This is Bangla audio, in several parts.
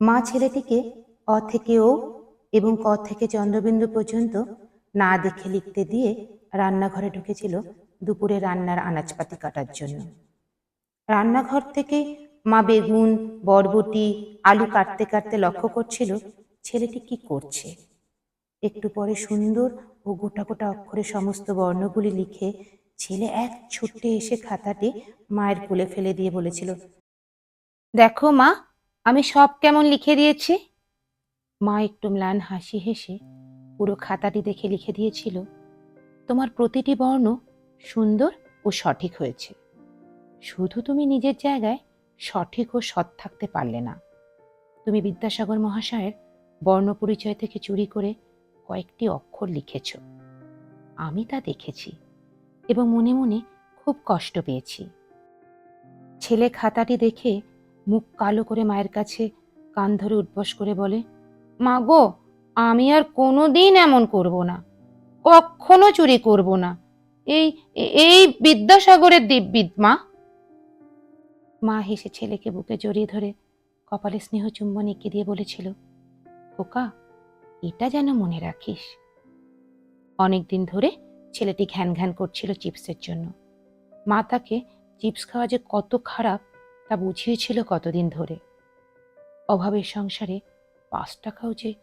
মা ছেলেটিকে অ থেকে ও এবং ক থেকে চন্দ্রবিন্দু পর্যন্ত না দেখে লিখতে দিয়ে রান্নাঘরে ঢুকেছিল দুপুরে রান্নার আনাজপাতি কাটার জন্য। রান্নাঘর থেকে মা বেগুন, বরবটি, আলু কাটতে কাটতে লক্ষ্য করছিল ছেলেটি কি করছে। একটু পরে সুন্দর ও গোটা গোটা অক্ষরে সমস্ত বর্ণগুলি লিখে ছেলে এক ছুটে এসে খাতাটি মায়ের কোলে ফেলে দিয়ে বলেছিল, দেখো মা আমি সব কেমন লিখে দিয়েছি? মা একটু ম্লান হাসি হেসে পুরো খাতাটি দেখে লিখে দিয়েছিল, তোমার প্রতিটি বর্ণ সুন্দর ও সঠিক হয়েছে। শুধু তুমি নিজের জায়গায় সঠিক ও সৎ থাকতে পারলে না। তুমি বিদ্যাসাগর মহাশয়ের বর্ণ পরিচয় থেকে চুরি করে কয়েকটি অক্ষর লিখেছ। আমি তা দেখেছি এবং মনে মনে খুব কষ্ট পেয়েছি। ছেলে খাতাটি দেখে মুখ কালো করে মায়ের কাছে কান ধরে উঠবস করে বলে, মা গো, আমি আর কোনোদিন এমন করব না, কখনো চুরি করব না। এই এই বিদ্যাসাগরের দিব্যিদ মা। মা হেসে ছেলেকে বুকে জড়িয়ে ধরে কপালে স্নেহ চুম্বন এঁকে দিয়ে বলেছিল, খোকা, এটা যেন মনে রাখিস। অনেকদিন ধরে ছেলেটি ঘ্যান ঘ্যান করছিল চিপসের জন্য। মা তাকে চিপস খাওয়া যে কত খারাপ তা বুঝিয়েছিল কতদিন ধরে। অভাবের সংসারে পাঁচ টাকাও যে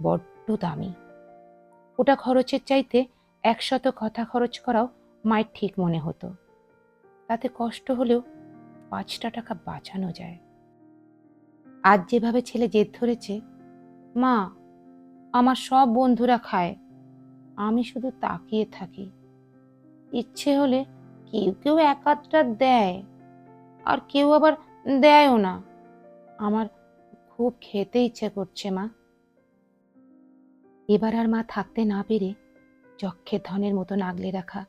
বড্ড দামি। ওটা খরচের চাইতে একশত কথা খরচ করাও মায়ের ঠিক মনে হতো। তাতে কষ্ট হলেও পাঁচটা টাকা বাঁচানো যায়। আজ যেভাবে ছেলে জেদ ধরেছে, মা, আমার সব বন্ধুরা খায়, আমি শুধু তাকিয়ে থাকি। ইচ্ছে হলে কেউ কেউ এক দেয়। আর কেউ আবার দেয়ও না। আমার খুব খেতে ইচ্ছে করছে, মা। এবার আর মা থাকতে না পেরে যক্ষের ধনের মতো আগলে রাখা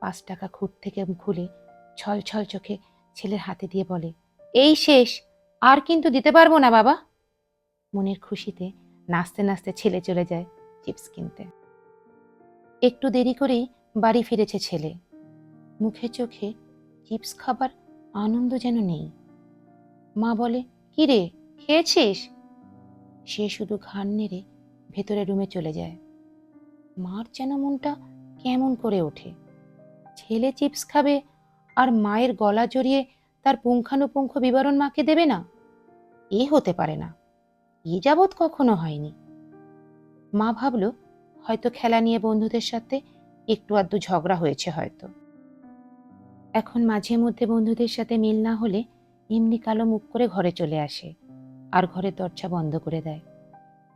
পাঁচ টাকা খুঁট থেকে খুলে ছল ছল চোখে ছেলের হাতে দিয়ে বলে, এই শেষ, আর কিন্তু দিতে পারব না, বাবা। মনের খুশিতে নাচতে নাচতে ছেলে চলে যায় চিপস কিনতে। একটু দেরি করেই বাড়ি ফিরেছে ছেলে। মুখে চোখে চিপস খাবার আনন্দ যেন নেই। মা বলে, কি রে, খেয়েছিস? সে শুধু ঘাড় নেড়ে ভেতরে রুমে চলে যায়। মার যেন মনটা কেমন করে ওঠে। ছেলে চিপস খাবে আর মায়ের গলা জড়িয়ে তার পুঙ্খানুপুঙ্খ বিবরণ মাকে দেবে না? এ হতে পারে না। এ যাবৎ কখনো হয়নি। মা ভাবল, হয়তো খেলা নিয়ে বন্ধুদের সাথে একটু আধটু ঝগড়া হয়েছে হয়তো। এখন মাঝে মধ্যে বন্ধুদের সাথে মিল না হলে এমনি কালো মুখ করে ঘরে চলে আসে আর ঘরের দরজা বন্ধ করে দেয়।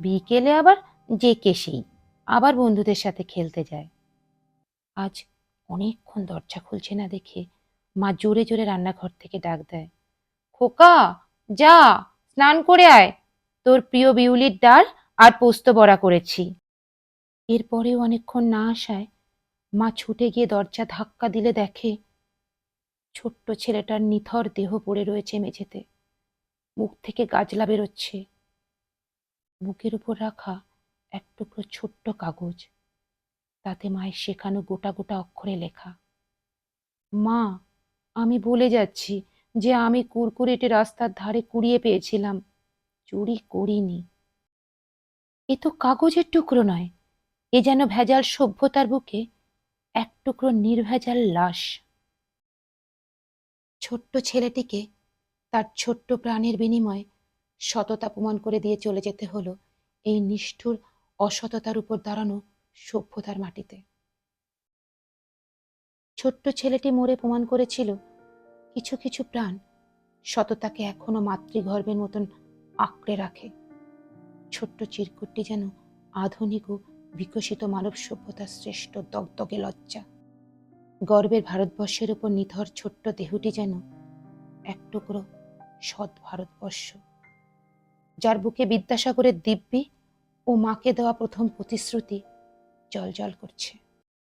বিকেলে আবার যে কেসেই আবার বন্ধুদের সাথে খেলতে যায়। আজ অনেকক্ষণ দরজা খুলছে না দেখে মা জোরে জোরে রান্নাঘর থেকে ডাক দেয়, খোকা, যা, স্নান করে আয়। তোর প্রিয় বিউলির ডাল আর পোস্ত বড়া করেছি। এরপরেও অনেকক্ষণ না আসায় মা ছুটে গিয়ে দরজা ধাক্কা দিলে দেখে ছোট্ট ছেলেটার নিথর দেহ পড়ে রয়েছে মেঝেতে। মুখ থেকে গাজলা বেরোচ্ছে। বুকের উপর রাখা এক টুকরো ছোট্ট কাগজ। তাতে মায়ের শেখানো গোটা গোটা অক্ষরে লেখা। মা, আমি বলে যাচ্ছি যে আমি কুরকুরেটি রাস্তার ধারে কুড়িয়ে পেয়েছিলাম। চুরি করিনি। এ তো কাগজের টুকরো নয়। এ যেন ভেজাল সভ্যতার বুকে এক টুকরো নির্ভেজাল লাশ। ছোট্ট ছেলেটিকে তার ছোট্ট প্রাণের বিনিময়ে সততা প্রমাণ করে দিয়ে চলে যেতে হলো এই নিষ্ঠুর অসততার উপর দাঁড়ানো সভ্যতার মাটিতে। ছোট্ট ছেলেটি মরে প্রমাণ করেছিল কিছু কিছু প্রাণ সততাকে এখনও মাতৃগর্ভের মতন আঁকড়ে রাখে। ছোট্ট চিরকুটটি যেন আধুনিক ও বিকশিত মানব সভ্যতার শ্রেষ্ঠ দগদগে লজ্জা। গর্বের ভারতবর্ষের উপর নিথর ছোট্ট দেহটি যেন এক টুকরো সৎ ভারতবর্ষ। যার বুকে বিদ্যাসাগরের দিব্যি ও মাকে দেওয়া প্রথম প্রতিশ্রুতি জল জল করছে।